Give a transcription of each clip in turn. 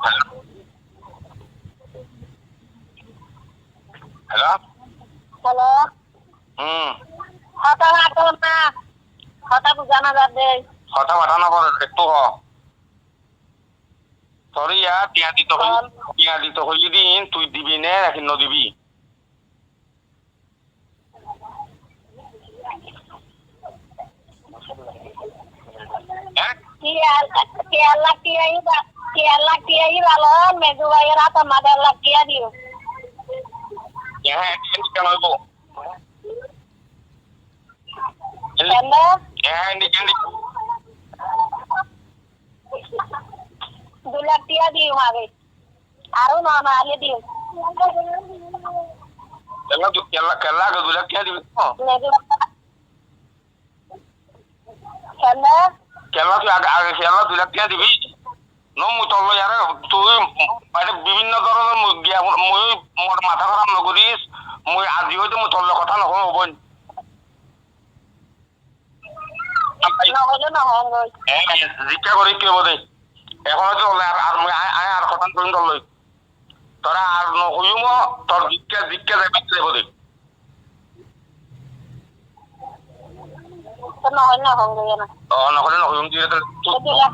Hello hello হুম। কথা রাখো না। কথা বুঝানো যাবে। কথা পাঠানো করে একটু হ। তোর ইয়া টিয়া দিতে হই টিয়া দিতে হই দিন তুই দিবি নে নাকি ন দিবি? টিয়া টিয়া দিও মাগে আরও না না আলে দিও কেলা কেলা কেলা দুলা কে দিবি তো মেজু কেন কেলা তুই আগে আগে কেলা দুলা কে দিবি ন মুই তল ইয়ারে তুই বাইরে বিভিন্ন ধরনের গিয়া মুই মোর মাথা খারাপ নকরিস মুই আজি হয়তো মুই তল কথা নকওঁ নহঙ্গই জিজ্ঞা করি কি হব দে? এখন তলে আর মুই আয় আর কথা কইম তল লই তোরা আর নহইম তোর জিজ্ঞা জিজ্ঞা যাবে দেব দে তো নহলে নহঙ্গই না ও নহলে নহইম তুই তো দু লাখ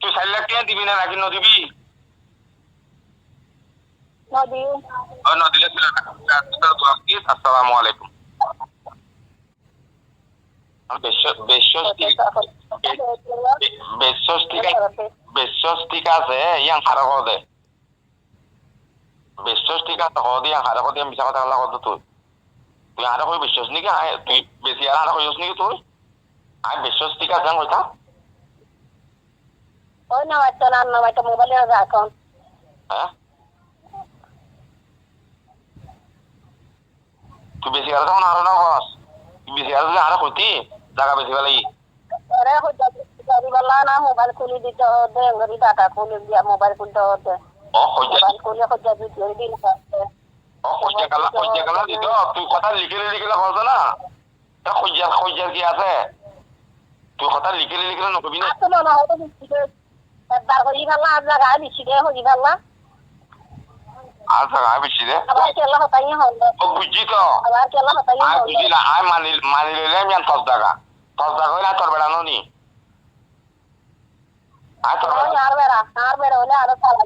তুই চাইলে কে দিবি না নাকি নদিবি নদী নদিলে আলাইকুম বেশস ঠিক আছে ইয়াং খারা কর দে। বেশস ঠিক আছে কর দিয়ে খারা কর দিয়ে মিছা কথা কলা কর তুই তুই আরে কই বিশ্বাস নাকি? তুই বেশি আর আরে কইস নাকি তুই আয় বেশস ঠিক আছে কইতা ওই না বাচ্চা না না বাচ্চা মোবাইলে রাখন হ্যাঁ তুই বেশি আর তখন আরও না কস বেশি আর যদি আরও কইতি জায়গা বেশি মোবাইল খুলে দিতে হতে গড়ি ডাটা খুলে দিয়া মোবাইল খুলতে হতে মোবাইল খুলে দিন তুই কথা লিখিলে লিখিলে কস না তা হইয়া হইয়া কি আছে? তুই কথা লিখিলে লিখিলে নকবি না? আসলে না হতো একবার হই জায়গা ভালা আর জায়গা বেশি রে আবার কেলা হতাই হল ও বুঝছি তো। আবার কেলা হতাই আয় হল বুঝি না আয় মানি মানি লইলে আমি টাকা টাকা হইলে তোর বেড়ানো নি আয় তোর বেড়া। আর বেড়া আর বেড়া হলে আরও চালা